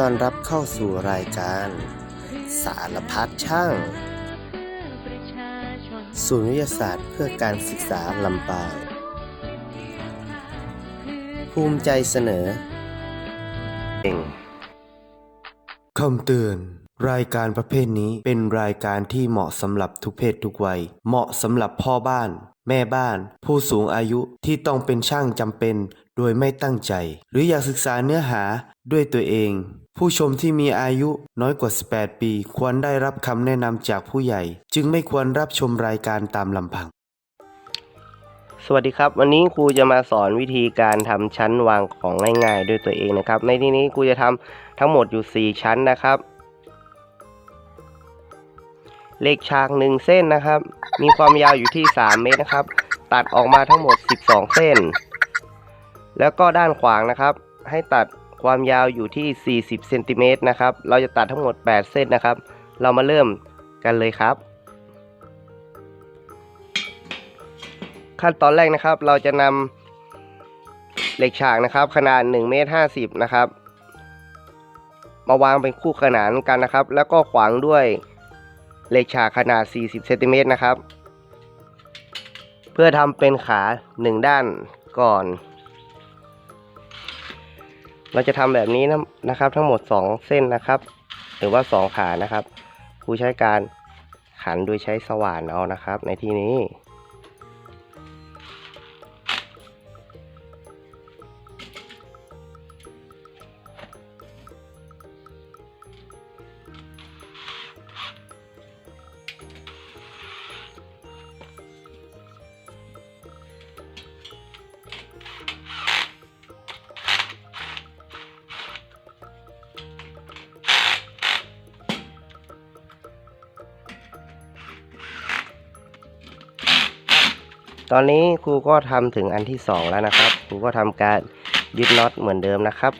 ต้อนรับเข้าสู่รายการ สารพัดช่าง ศูนย์วิทยาศาสตร์เพื่อการศึกษาลำปาง ภูมิใจเสนอเองคำเตือน รายการประเภทนี้เป็นรายการที่เหมาะสำหรับทุกเพศทุกวัย เหมาะสำหรับพ่อบ้าน แม่บ้าน ผู้สูงอายุที่ต้องเป็นช่างจำเป็น โดยไม่ตั้งใจ หรืออยากศึกษาเนื้อหาด้วยตัวเอง ผู้ชมที่มีอายุน้อยกว่า 18 ปี ควรได้รับคำแนะนำจากผู้ใหญ่ จึงไม่ควรรับชมรายการตามลำพัง สวัสดีครับ วันนี้ครูจะมาสอนวิธีการทำชั้นวางของง่ายๆ ด้วยตัวเองนะครับ ในที่นี้ครูจะทำทั้งหมดอยู่ 4 ชั้นนะครับเหล็กฉากหนึ่งเส้นนะครับ มีความยาวอยู่ที่ 3 เมตรนะครับ ตัดออกมาทั้งหมด 12 เส้น แล้วก็ด้านขวางนะครับ ให้ตัดความยาวอยู่ที่ 40เซนติเมตรนะครับ เราจะตัดทั้งหมด 8 เส้นนะครับ เรามาเริ่มกันเลยครับ ขั้นตอนแรกนะครับ เราจะนำเหล็กฉากนะครับ ขนาด1เมตร50นะครับ มาวางเป็นคู่ขนานกันนะครับ แล้วก็ขวางด้วยเหล็กฉากขนาด 40เซนติเมตรนะครับ เพื่อทำเป็นขา 1 ด้านก่อน เราจะทำแบบนี้นะนะครับ ทั้งหมด 2 เส้นนะครับ หรือว่า 2 ขานะครับครูใช้การขันโดยใช้สว่านเอานะครับ ในที่นี้ ตอนนี้ครูก็ทำถึงอันที่ 2 แล้วนะครับ ครูก็ทำการยึดน็อตเหมือนเดิมนะครับ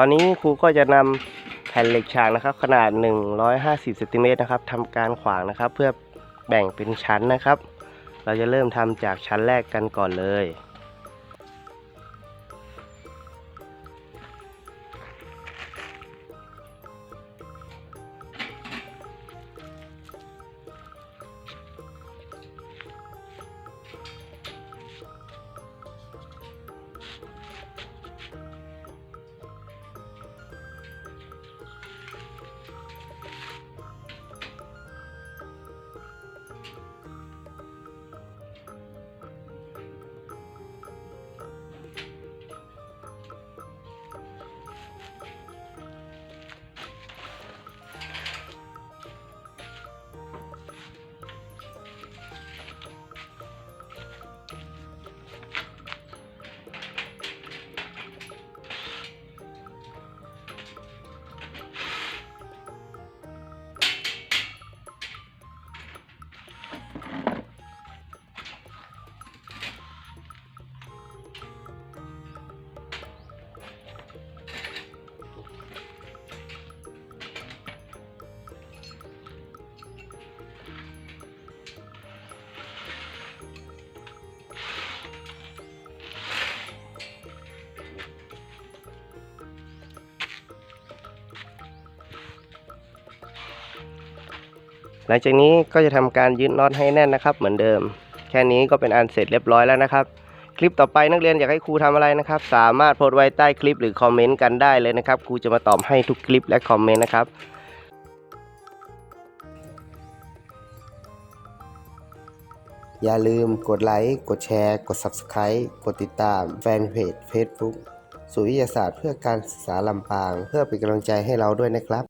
ตอนนี้ครูก็จะนำ ผ่นเหล็กฉากนะครับ ขนาด 150เซนติเมตรนะครับทำการขวางนะครับ เพื่อแบ่งเป็นชั้นนะครับ เราจะเริ่มทำจากชั้นแรกกันก่อนเลย หลังจากนี้ก็จะทำการยึดน็อตให้แน่นนะครับ เหมือนเดิม แค่นี้ก็เป็นอันเสร็จเรียบร้อยแล้วนะครับ คลิปต่อไปนักเรียนอยากให้ครูทำอะไรนะครับ สามารถโพสต์ไว้ใต้คลิปหรือคอมเมนต์กันได้เลยนะครับครูจะมาตอบให้ทุกคลิปและคอมเมนต์นะครับอย่าลืมกดไลค์ กดแชร์ กด Subscribe กดติดตามแฟนเพจ Facebook ศูนย์วิทยาศาสตร์เพื่อการศึกษาลำปาง เพื่อเป็นกำลังใจให้เราด้วยนะครับ